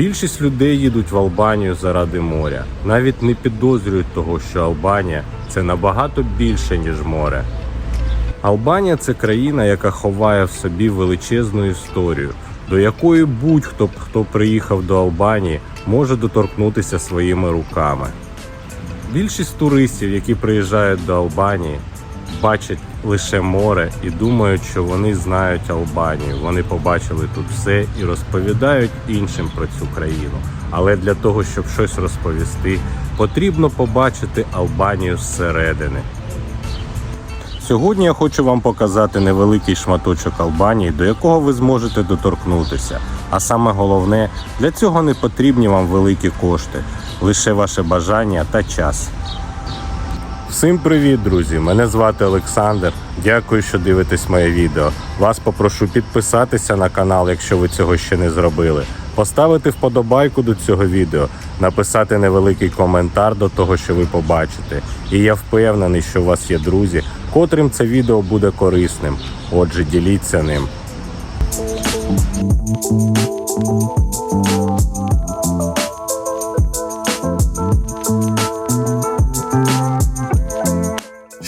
Більшість людей їдуть в Албанію заради моря, навіть не підозрюють того, що Албанія це набагато більше, ніж море. Албанія це країна, яка ховає в собі величезну історію, до якої будь-хто, хто приїхав до Албанії, може доторкнутися своїми руками. Більшість туристів, які приїжджають до Албанії, бачать лише море і думають, що вони знають Албанію. Вони побачили тут все і розповідають іншим про цю країну. Але для того, щоб щось розповісти, потрібно побачити Албанію зсередини. Сьогодні я хочу вам показати невеликий шматочок Албанії, до якого ви зможете доторкнутися. А саме головне, для цього не потрібні вам великі кошти, лише ваше бажання та час. Всім привіт, друзі! Мене звати Олександр. Дякую, що дивитесь моє відео. Вас попрошу підписатися на канал, якщо ви цього ще не зробили. Поставити вподобайку до цього відео, написати невеликий коментар до того, що ви побачите. І я впевнений, що у вас є друзі, котрим це відео буде корисним. Отже, діліться ним.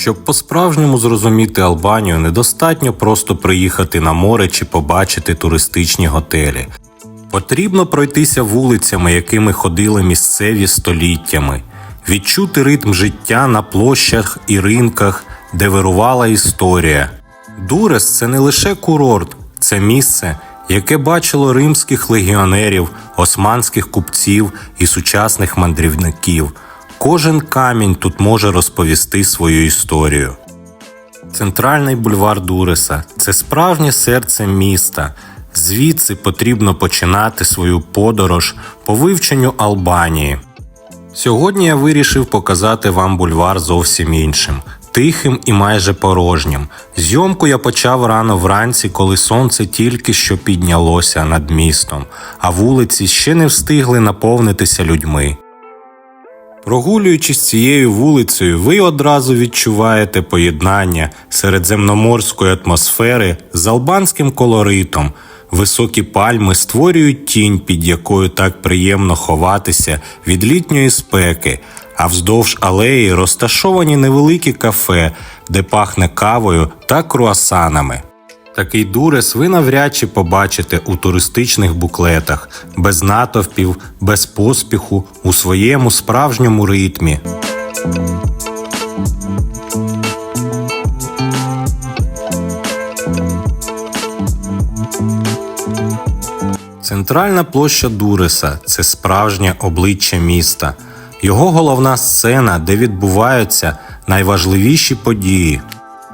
Щоб по-справжньому зрозуміти Албанію, недостатньо просто приїхати на море чи побачити туристичні готелі. Потрібно пройтися вулицями, якими ходили місцеві століттями, відчути ритм життя на площах і ринках, де вирувала історія. Дурес це не лише курорт, це місце, яке бачило римських легіонерів, османських купців і сучасних мандрівників. Кожен камінь тут може розповісти свою історію. Центральний бульвар Дуреса це справжнє серце міста. Звідси потрібно починати свою подорож по вивченню Албанії. Сьогодні я вирішив показати вам бульвар зовсім іншим, тихим і майже порожнім. Зйомку я почав рано вранці, коли сонце тільки що піднялося над містом, а вулиці ще не встигли наповнитися людьми. Прогулюючись цією вулицею, ви одразу відчуваєте поєднання середземноморської атмосфери з албанським колоритом. Високі пальми створюють тінь, під якою так приємно ховатися від літньої спеки, а вздовж алеї розташовані невеликі кафе, де пахне кавою та круасанами. Такий дурес ви навряд чи побачите у туристичних буклетах, без натовпів, без поспіху, у своєму справжньому ритмі. Центральна площа Дуреса це справжнє обличчя міста, його головна сцена, де відбуваються найважливіші події.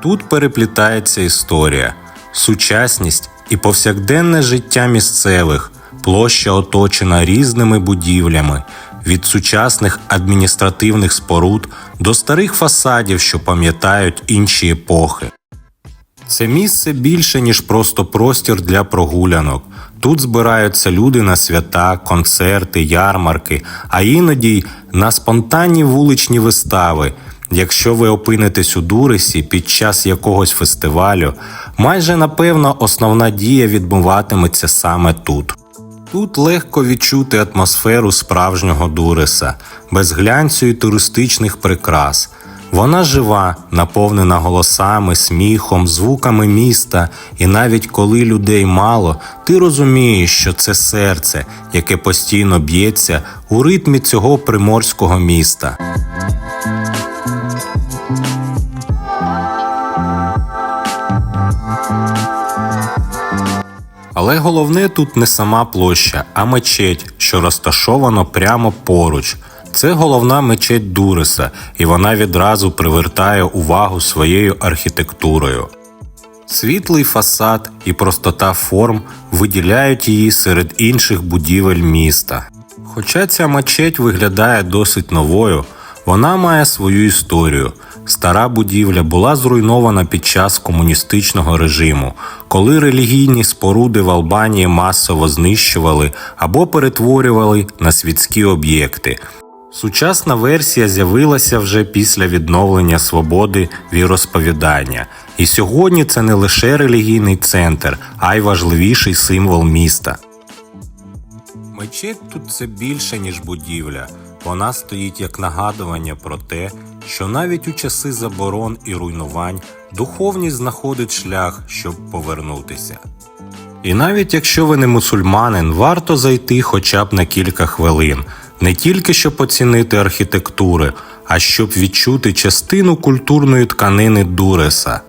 Тут переплітається історія, сучасність і повсякденне життя місцевих. Площа оточена різними будівлями, від сучасних адміністративних споруд до старих фасадів, що пам'ятають інші епохи. Це місце більше, ніж просто простір для прогулянок. Тут збираються люди на свята, концерти, ярмарки, а іноді на спонтанні вуличні вистави. Якщо ви опинитесь у Дуресі під час якогось фестивалю, майже напевно основна дія відбуватиметься саме тут. Тут легко відчути атмосферу справжнього Дуреса, без глянцю і туристичних прикрас. Вона жива, наповнена голосами, сміхом, звуками міста, і навіть коли людей мало, ти розумієш, що це серце, яке постійно б'ється у ритмі цього приморського міста. Але головне тут не сама площа, а мечеть, що розташовано прямо поруч. Це головна мечеть Дуреса, і вона відразу привертає увагу своєю архітектурою. Світлий фасад і простота форм виділяють її серед інших будівель міста. Хоча ця мечеть виглядає досить новою, вона має свою історію. Стара будівля була зруйнована під час комуністичного режиму, коли релігійні споруди в Албанії масово знищували або перетворювали на світські об'єкти. Сучасна версія з'явилася вже після відновлення свободи віросповідання, і сьогодні це не лише релігійний центр, а й важливіший символ міста. Мечеть тут це більше, ніж будівля. Вона стоїть як нагадування про те, що навіть у часи заборон і руйнувань духовність знаходить шлях, щоб повернутися. І навіть якщо ви не мусульманин, варто зайти хоча б на кілька хвилин, не тільки щоб оцінити архітектури, а щоб відчути частину культурної тканини Дуреса.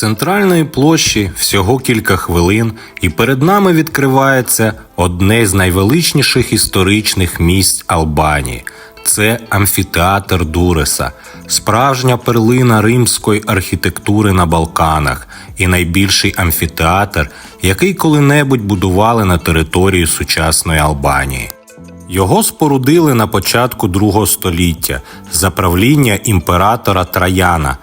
Центральної площі всього кілька хвилин, і перед нами відкривається одне з найвеличніших історичних місць Албанії. Це амфітеатр Дуреса, справжня перлина римської архітектури на Балканах і найбільший амфітеатр, який коли-небудь будували на території сучасної Албанії. Його спорудили на початку другого століття за правління імператора Траяна.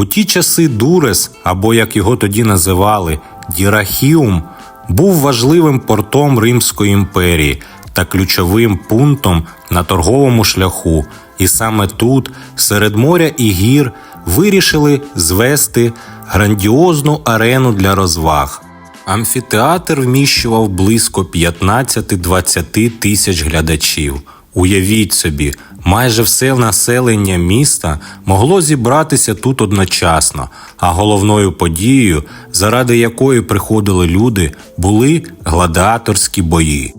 У ті часи Дурес, або як його тоді називали, Дірахіум, був важливим портом Римської імперії та ключовим пунктом на торговому шляху, і саме тут, серед моря і гір, вирішили звести грандіозну арену для розваг. Амфітеатр вміщував близько 15-20 тисяч глядачів. Уявіть собі, майже все населення міста могло зібратися тут одночасно, а головною подією, заради якої приходили люди, були гладіаторські бої.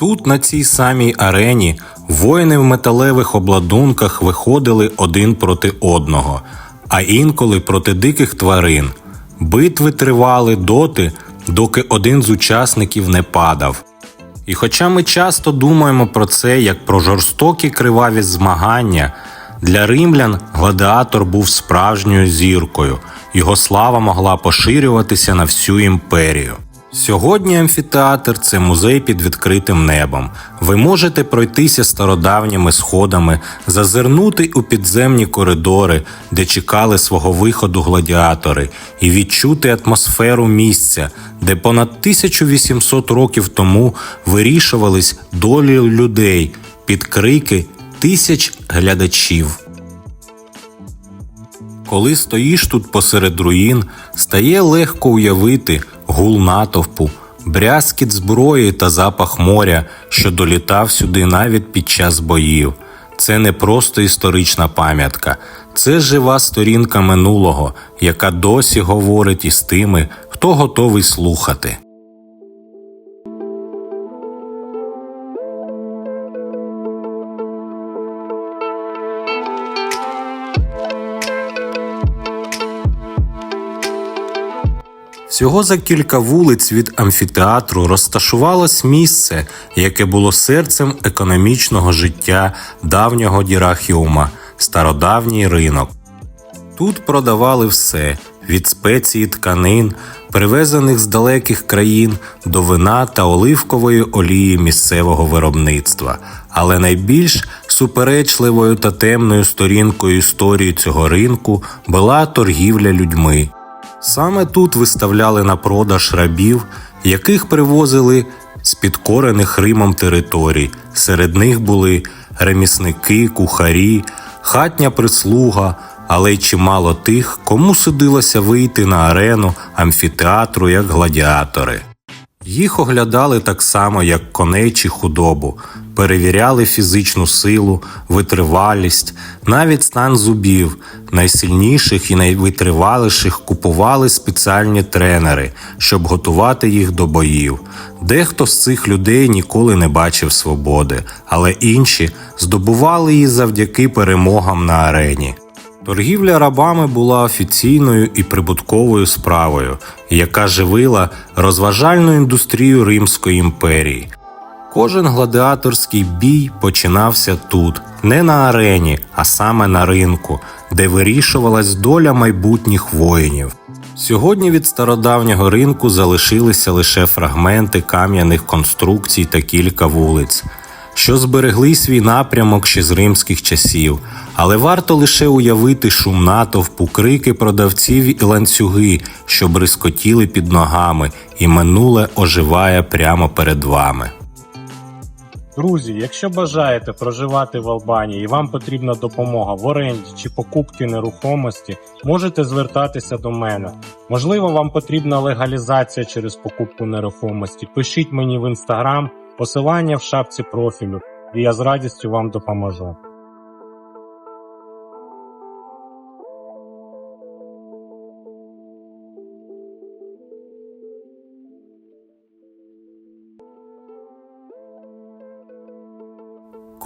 Тут, на цій самій арені, воїни в металевих обладунках виходили один проти одного, а інколи проти диких тварин. Битви тривали доти, доки один з учасників не падав. І хоча ми часто думаємо про це як про жорстокі криваві змагання, для римлян гладіатор був справжньою зіркою, його слава могла поширюватися на всю імперію. Сьогодні амфітеатр це музей під відкритим небом. Ви можете пройтися стародавніми сходами, зазирнути у підземні коридори, де чекали свого виходу гладіатори, і відчути атмосферу місця, де понад 1800 років тому вирішувались долі людей під крики тисяч глядачів. Коли стоїш тут посеред руїн, стає легко уявити гул натовпу, брязкіт зброї та запах моря, що долітав сюди навіть під час боїв. Це не просто історична пам'ятка, це жива сторінка минулого, яка досі говорить із тими, хто готовий слухати. Всього за кілька вулиць від амфітеатру розташувалось місце, яке було серцем економічного життя давнього Дірахіума стародавній ринок. Тут продавали все від спеції тканин, привезених з далеких країн до вина та оливкової олії місцевого виробництва. Але найбільш суперечливою та темною сторінкою історії цього ринку була торгівля людьми. Саме тут виставляли на продаж рабів, яких привозили з підкорених Римом територій. Серед них були ремісники, кухарі, хатня прислуга, але й чимало тих, кому судилося вийти на арену амфітеатру як гладіатори. Їх оглядали так само, як коней чи худобу, перевіряли фізичну силу, витривалість, навіть стан зубів. Найсильніших і найвитриваліших купували спеціальні тренери, щоб готувати їх до боїв. Дехто з цих людей ніколи не бачив свободи, але інші здобували її завдяки перемогам на арені. Торгівля рабами була офіційною і прибутковою справою, яка живила розважальну індустрію Римської імперії. Кожен гладіаторський бій починався тут, не на арені, а саме на ринку, де вирішувалась доля майбутніх воїнів. Сьогодні від стародавнього ринку залишилися лише фрагменти кам'яних конструкцій та кілька вулиць що зберегли свій напрямок ще з римських часів, але варто лише уявити шум натовпу, крики продавців і ланцюги, що брискотіли під ногами, і минуле оживає прямо перед вами. Друзі, якщо бажаєте проживати в Албанії і вам потрібна допомога в оренді чи покупці нерухомості, можете звертатися до мене. Можливо, вам потрібна легалізація через покупку нерухомості. Пишіть мені в інстаграм, посилання в шапці профілю, і я з радістю вам допоможу.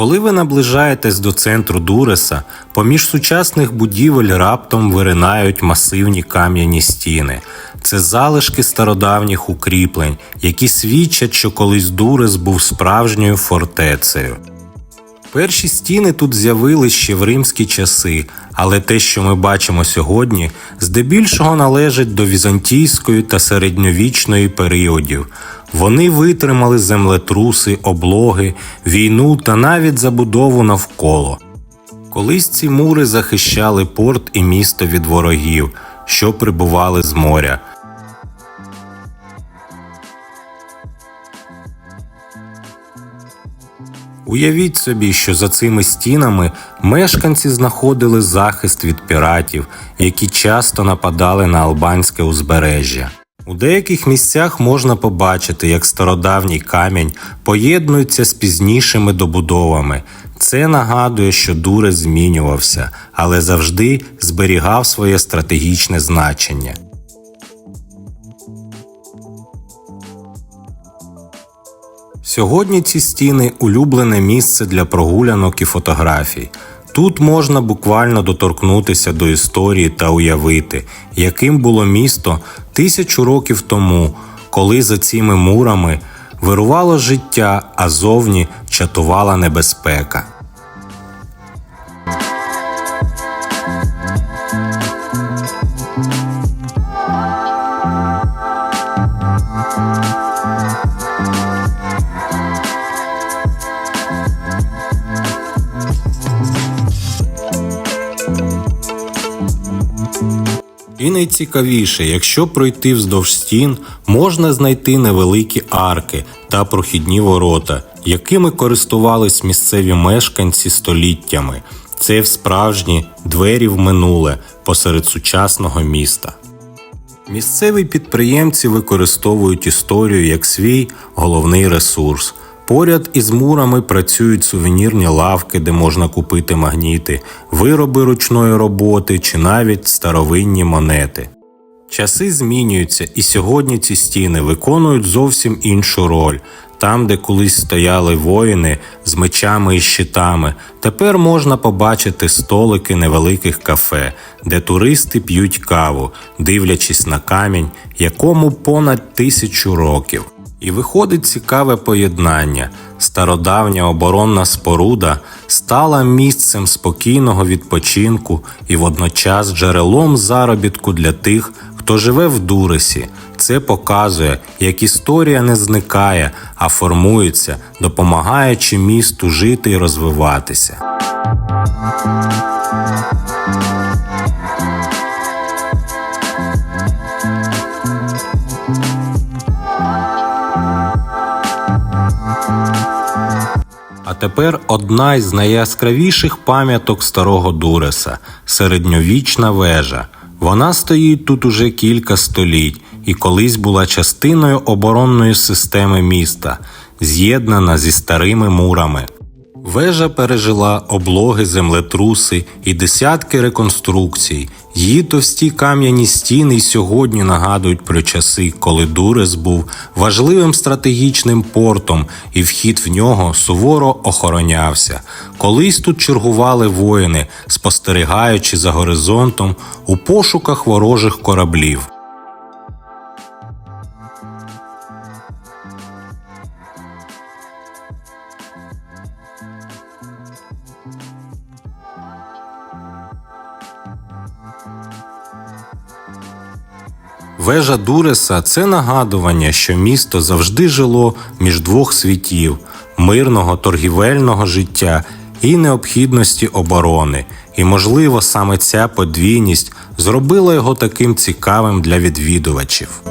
Коли ви наближаєтесь до центру Дуреса, поміж сучасних будівель раптом виринають масивні кам'яні стіни. Це залишки стародавніх укріплень, які свідчать, що колись Дурес був справжньою фортецею. Перші стіни тут з'явились ще в римські часи, але те, що ми бачимо сьогодні, здебільшого належить до візантійської та середньовічної періодів. Вони витримали землетруси, облоги, війну та навіть забудову навколо. Колись ці мури захищали порт і місто від ворогів, що прибували з моря. Уявіть собі, що за цими стінами мешканці знаходили захист від піратів, які часто нападали на албанське узбережжя. У деяких місцях можна побачити, як стародавній камінь поєднується з пізнішими добудовами. Це нагадує, що Дурес змінювався, але завжди зберігав своє стратегічне значення. Сьогодні ці стіни улюблене місце для прогулянок і фотографій. Тут можна буквально доторкнутися до історії та уявити, яким було місто тисячу років тому, коли за цими мурами вирувало життя, а зовні чатувала небезпека. Найцікавіше, якщо пройти вздовж стін, можна знайти невеликі арки та прохідні ворота, якими користувались місцеві мешканці століттями. Це справжні двері в минуле посеред сучасного міста. Місцеві підприємці використовують історію як свій головний ресурс. Поряд із мурами працюють сувенірні лавки, де можна купити магніти, вироби ручної роботи чи навіть старовинні монети. Часи змінюються, і сьогодні ці стіни виконують зовсім іншу роль. Там, де колись стояли воїни з мечами і щитами, тепер можна побачити столики невеликих кафе, де туристи п'ють каву, дивлячись на камінь, якому понад тисячу років. І виходить цікаве поєднання. Стародавня оборонна споруда стала місцем спокійного відпочинку і водночас джерелом заробітку для тих, хто живе в Дуресі. Це показує, як історія не зникає, а формується, допомагаючи місту жити і розвиватися. Тепер одна із найяскравіших пам'яток старого Дуреса середньовічна вежа. Вона стоїть тут уже кілька століть і колись була частиною оборонної системи міста, з'єднана зі старими мурами. Вежа пережила облоги, землетруси і десятки реконструкцій. Її товсті кам'яні стіни й сьогодні нагадують про часи, коли Дурес був важливим стратегічним портом, і вхід в нього суворо охоронявся. Колись тут чергували воїни, спостерігаючи за горизонтом у пошуках ворожих кораблів. Вежа Дуреса це нагадування, що місто завжди жило між двох світів мирного торгівельного життя і необхідності оборони. І, можливо, саме ця подвійність зробила його таким цікавим для відвідувачів.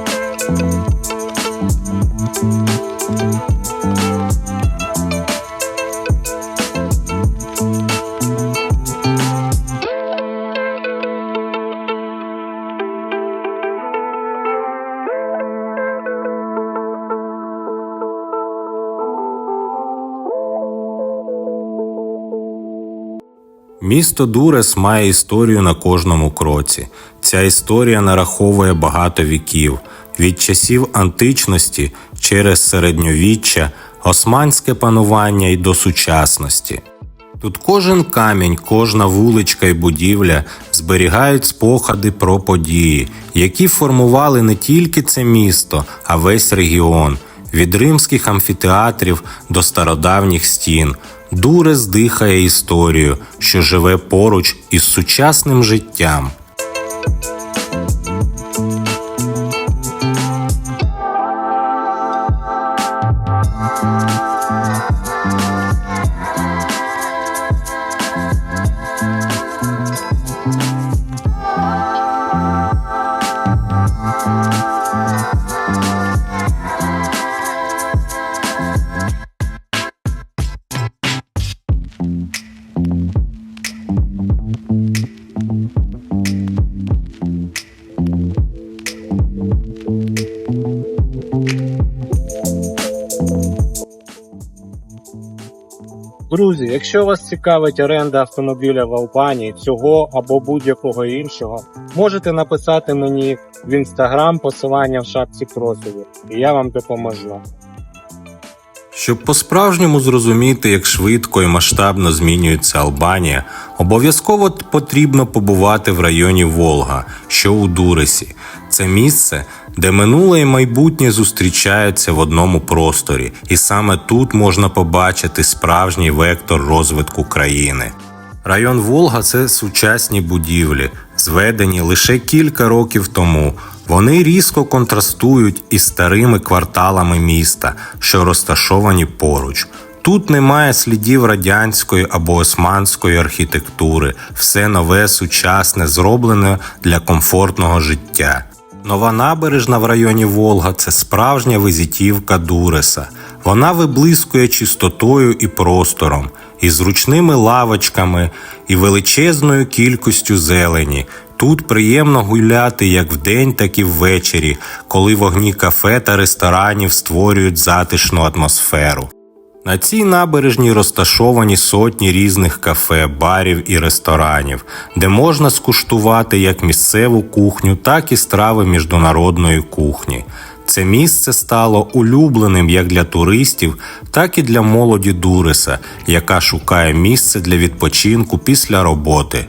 Місто Дурес має історію на кожному кроці. Ця історія нараховує багато віків від часів античності через середньовіччя, османське панування і до сучасності. Тут кожен камінь, кожна вуличка і будівля зберігають спогади про події, які формували не тільки це місто, а весь регіон від римських амфітеатрів до стародавніх стін. Дурес здихає історію, що живе поруч із сучасним життям. Якщо вас цікавить оренда автомобіля в Албанії, цього або будь-якого іншого, можете написати мені в інстаграм посилання в шапці профілю, і я вам допоможу. Щоб по-справжньому зрозуміти, як швидко і масштабно змінюється Албанія, обов'язково потрібно побувати в районі Волга, що у Дуресі. Це місце, де минуле і майбутнє зустрічаються в одному просторі, і саме тут можна побачити справжній вектор розвитку країни. Район Волга це сучасні будівлі, зведені лише кілька років тому. Вони різко контрастують із старими кварталами міста, що розташовані поруч. Тут немає слідів радянської або османської архітектури, все нове, сучасне, зроблене для комфортного життя. Нова набережна в районі Волга це справжня визитівка Дуреса. Вона виблискує чистотою і простором, і зручними лавочками, і величезною кількістю зелені. Тут приємно гуляти як вдень, так і ввечері, коли вогні кафе та ресторанів створюють затишну атмосферу. На цій набережній розташовані сотні різних кафе, барів і ресторанів, де можна скуштувати як місцеву кухню, так і страви міжнародної кухні. Це місце стало улюбленим як для туристів, так і для молоді Дуреса, яка шукає місце для відпочинку після роботи.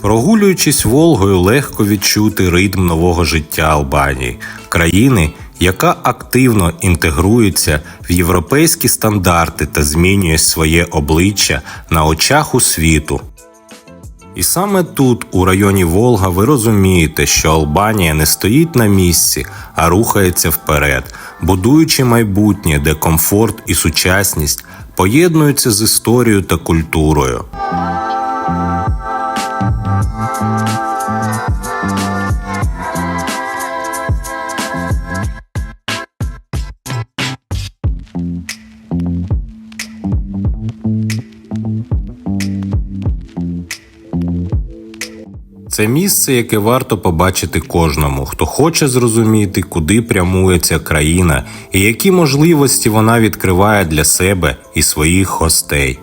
Прогулюючись Волгою, легко відчути ритм нового життя Албанії, країни, яка активно інтегрується в європейські стандарти та змінює своє обличчя на очах у світу. І саме тут, у районі Волга, ви розумієте, що Албанія не стоїть на місці, а рухається вперед, будуючи майбутнє, де комфорт і сучасність поєднуються з історією та культурою. Це місце, яке варто побачити кожному, хто хоче зрозуміти, куди прямує ця країна і які можливості вона відкриває для себе і своїх гостей.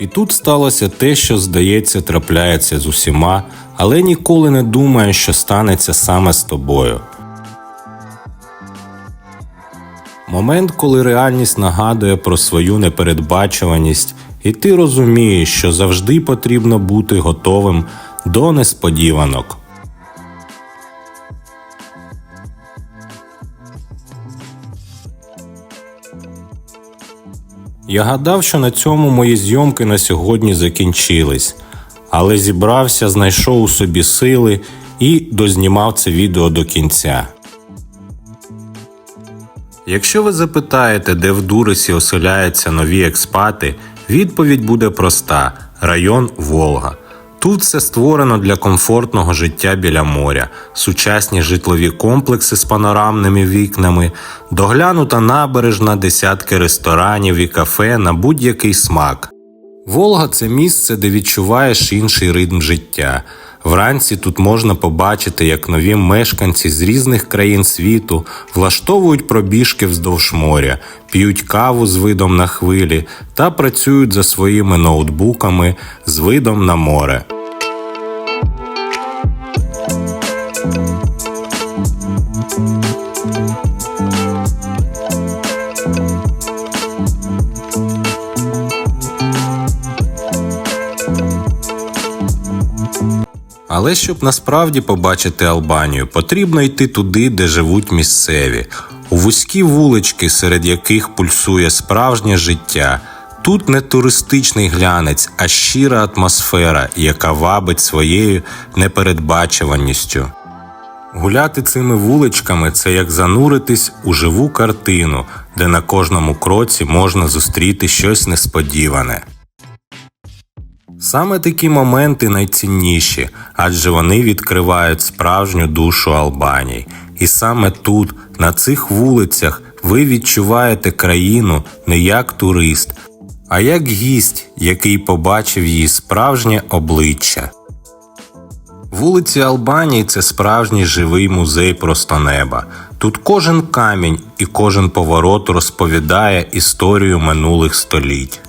І тут сталося те, що, здається, трапляється з усіма, але ніколи не думає, що станеться саме з тобою. Момент, коли реальність нагадує про свою непередбачуваність, і ти розумієш, що завжди потрібно бути готовим до несподіванок. Я гадав, що на цьому мої зйомки на сьогодні закінчились, але зібрався, знайшов у собі сили і дознімав це відео до кінця. Якщо ви запитаєте, де в Дуресі оселяються нові експати, відповідь буде проста: район Волга. Тут все створено для комфортного життя біля моря, сучасні житлові комплекси з панорамними вікнами, доглянута набережна, десятки ресторанів і кафе на будь-який смак. Волга це місце, де відчуваєш інший ритм життя. Вранці тут можна побачити, як нові мешканці з різних країн світу влаштовують пробіжки вздовж моря, п'ють каву з видом на хвилі та працюють за своїми ноутбуками з видом на море. Але щоб насправді побачити Албанію, потрібно йти туди, де живуть місцеві, у вузькі вулички, серед яких пульсує справжнє життя. Тут не туристичний глянець, а щира атмосфера, яка вабить своєю непередбачуваністю. Гуляти цими вуличками це як зануритись у живу картину, де на кожному кроці можна зустріти щось несподіване. Саме такі моменти найцінніші, адже вони відкривають справжню душу Албанії. І саме тут, на цих вулицях, ви відчуваєте країну не як турист, а як гість, який побачив її справжнє обличчя. Вулиці Албанії це справжній живий музей просто неба. Тут кожен камінь і кожен поворот розповідає історію минулих століть.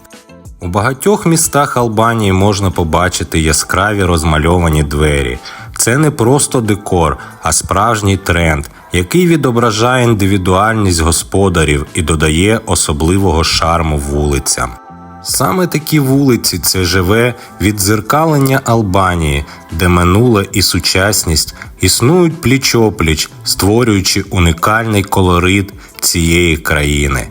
У багатьох містах Албанії можна побачити яскраві розмальовані двері. Це не просто декор, а справжній тренд, який відображає індивідуальність господарів і додає особливого шарму вулицям. Саме такі вулиці це живе віддзеркалення Албанії, де минуле і сучасність існують пліч-опліч, створюючи унікальний колорит цієї країни.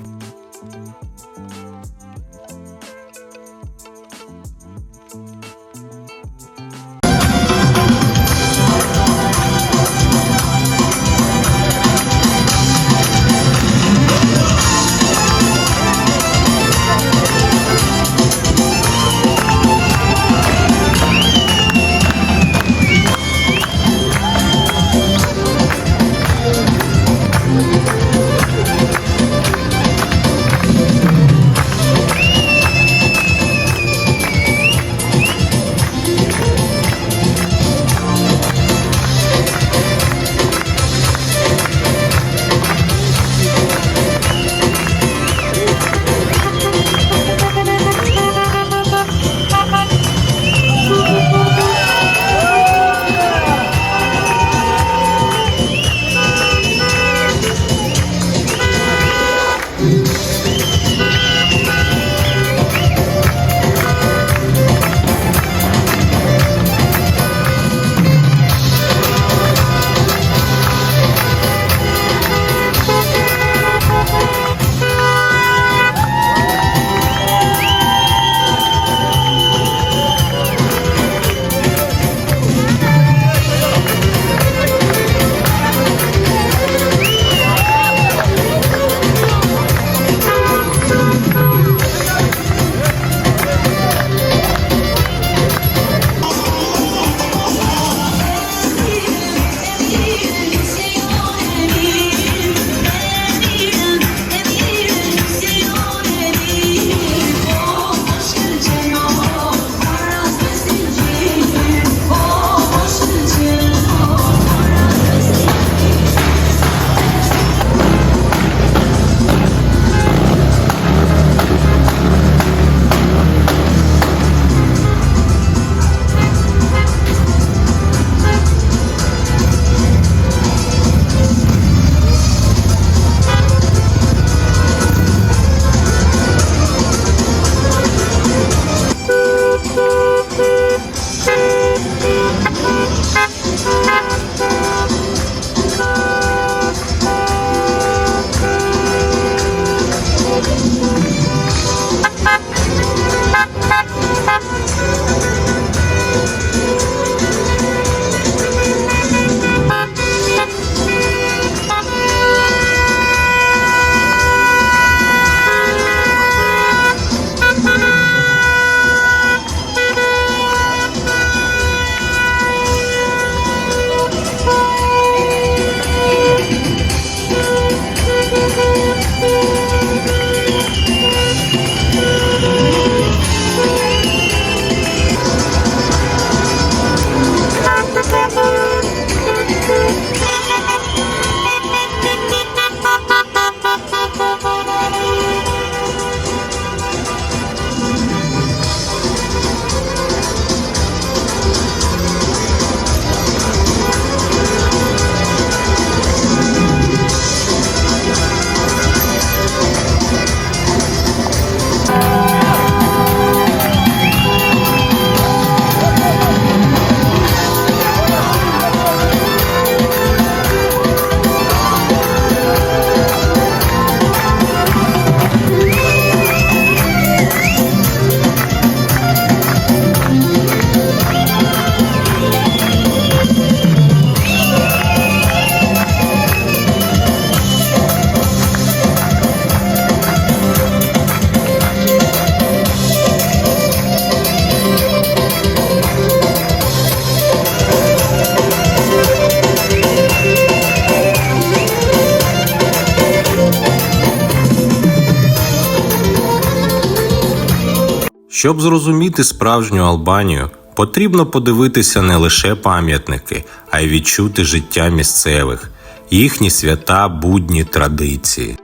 Щоб зрозуміти справжню Албанію, потрібно подивитися не лише пам'ятники, а й відчути життя місцевих, їхні свята, будні традиції.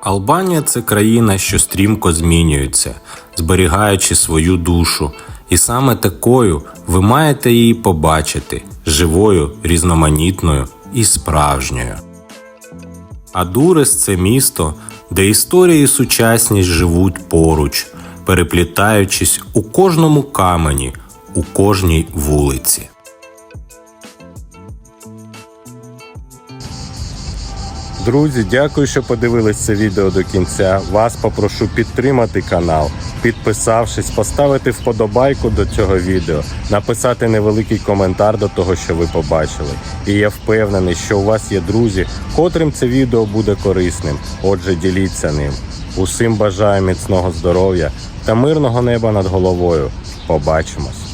Албанія це країна, що стрімко змінюється, зберігаючи свою душу, і саме такою ви маєте її побачити живою, різноманітною і справжньою. А Дурес це місто, де історія і сучасність живуть поруч, переплітаючись у кожному камені, у кожній вулиці. Друзі, дякую, що подивились це відео до кінця. Вас попрошу підтримати канал, підписавшись, поставити вподобайку до цього відео, написати невеликий коментар до того, що ви побачили. І я впевнений, що у вас є друзі, котрим це відео буде корисним. Отже, діліться ним. Усім бажаю міцного здоров'я та мирного неба над головою. Побачимось!